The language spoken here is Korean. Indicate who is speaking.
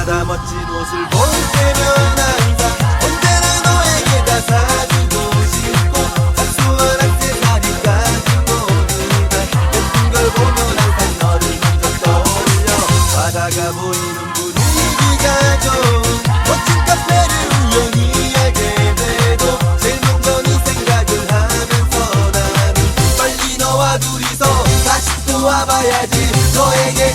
Speaker 1: 날마다 멋진 옷을 볼 때면 항상 언제나 너에게 다 사주고 싶고 수 월한테 다리 다친 모두 다 예쁜 걸 보면 항상 너를 먼저 떠올려. 바다가 보이는 분위기가 좋은 멋진 카페를 우연히 알게 돼도 제일 먼저 네 생각을 하면서 나는 빨리 너와 둘이서 다시 또 와봐야지. 너에게